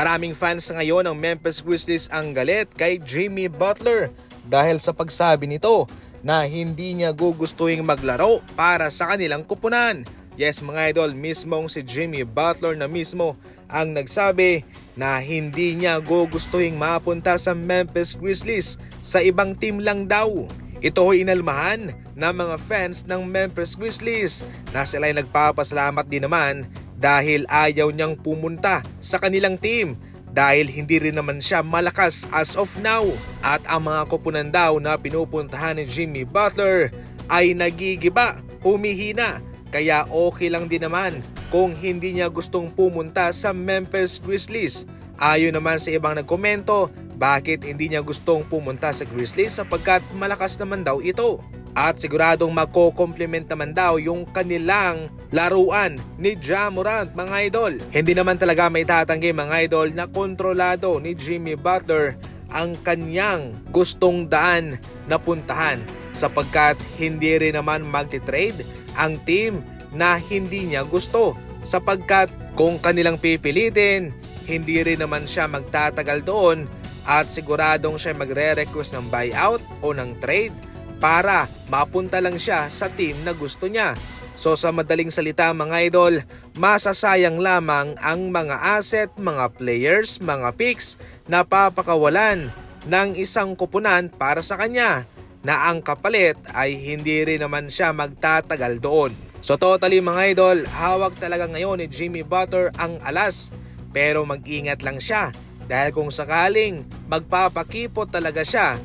Maraming fans ngayon ng Memphis Grizzlies ang galit kay Jimmy Butler dahil sa pagsabi nito na hindi niya gugustuhin maglaro para sa kanilang kupunan. Yes mga idol, mismong si Jimmy Butler na mismo ang nagsabi na hindi niya gugustuhin mapunta sa Memphis Grizzlies sa ibang team lang daw. Ito ay inalmahan ng mga fans ng Memphis Grizzlies na sila ay nagpapasalamat din naman dahil ayaw niyang pumunta sa kanilang team dahil hindi rin naman siya malakas as of now. At ang mga kupunan daw na pinupuntahan ni Jimmy Butler ay nagigiba, humihina. Kaya okay lang din naman kung hindi niya gustong pumunta sa Memphis Grizzlies. Ayon naman sa ibang nagkomento, bakit hindi niya gustong pumunta sa Grizzlies sapagkat malakas naman daw ito. At siguradong magko-complement naman daw yung kanilang laruan ni Ja mga idol. Hindi naman talaga may tatanggi mga idol na kontrolado ni Jimmy Butler ang kanyang gustong daan na puntahan sapagkat hindi rin naman magti-trade ang team na hindi niya gusto sapagkat kung kanilang pipilitin hindi rin naman siya magtatagal doon at siguradong siya magre-request ng buyout o ng trade para mapunta lang siya sa team na gusto niya. So sa madaling salita mga idol, masasayang lamang ang mga asset, mga players, mga picks na papakawalan ng isang kupunan para sa kanya na ang kapalit ay hindi rin naman siya magtatagal doon. So totally mga idol, hawak talaga ngayon ni Jimmy Butler ang alas pero mag-ingat lang siya dahil kung sakaling magpapakipot talaga siya,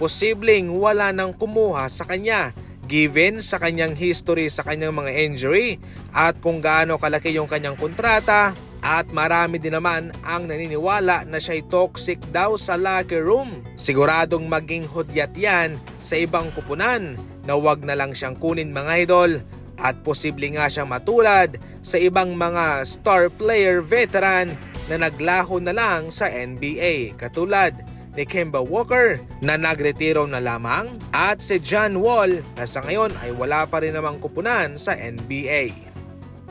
posibleng wala nang kumuha sa kanya given sa kanyang history sa kanyang mga injury at kung gaano kalaki yung kanyang kontrata at marami din naman ang naniniwala na siya'y toxic daw sa locker room. Siguradong maging hudyat yan sa ibang kupunan na wag na lang siyang kunin mga idol at posible nga siyang matulad sa ibang mga star player veteran na naglaho na lang sa NBA katulad ni Kemba Walker na nagretiro na lamang at si John Wall na sa ngayon ay wala pa rin namang kupunan sa NBA.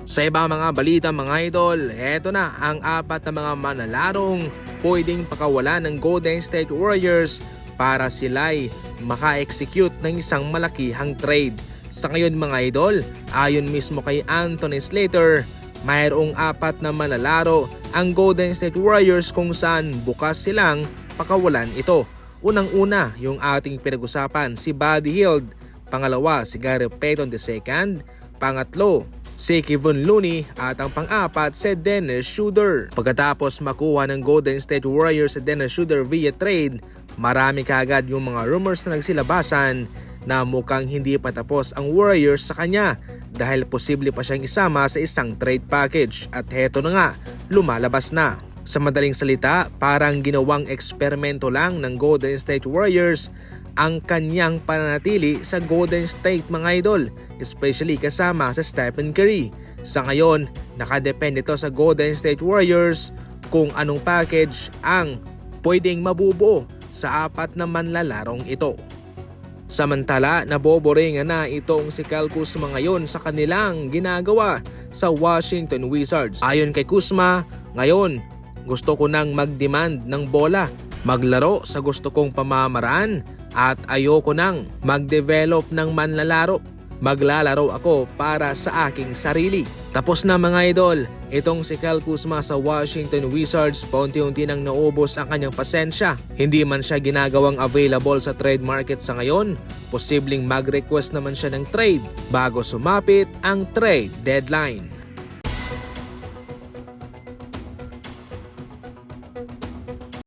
Sa ibang mga balita mga idol, eto na ang apat na mga manalarong pwedeng pakawalan ng Golden State Warriors para sila'y maka-execute ng isang malakihang trade. Sa ngayon mga idol, ayon mismo kay Anthony Slater, mayroong apat na manlalaro ang Golden State Warriors kung saan bukas silang pakawalan ito. Unang-una yung ating pinag-usapan si Buddy Hield, pangalawa si Gary Payton II, pangatlo si Kevin Looney at ang pang-apat si Dennis Schroeder. Pagkatapos makuha ng Golden State Warriors si Dennis Schroeder via trade, marami kaagad yung mga rumors na nagsilabasan na mukhang hindi pa tapos ang Warriors sa kanya dahil posible pa siyang isama sa isang trade package at heto na nga, lumalabas na. Sa madaling salita, parang ginawang eksperimento lang ng Golden State Warriors ang kanyang pananatili sa Golden State mga idol, especially kasama sa Stephen Curry. Sa ngayon, nakadepende ito sa Golden State Warriors kung anong package ang pwedeng mabubuo sa apat na manlalarong ito. Samantala, naboboringan na itong si Kyle Kuzma ngayon sa kanilang ginagawa sa Washington Wizards. Ayon kay Kuzma, ngayon gusto ko nang mag-demand ng bola, maglaro sa gusto kong pamamaraan at ayoko nang mag-develop ng manlalaro. Maglalaro ako para sa aking sarili. Tapos na mga idol, itong si Kyle Kuzma sa Washington Wizards paunti-unti nang naubos ang kanyang pasensya. Hindi man siya ginagawang available sa trade market sa ngayon, posibleng mag-request naman siya ng trade bago sumapit ang trade deadline.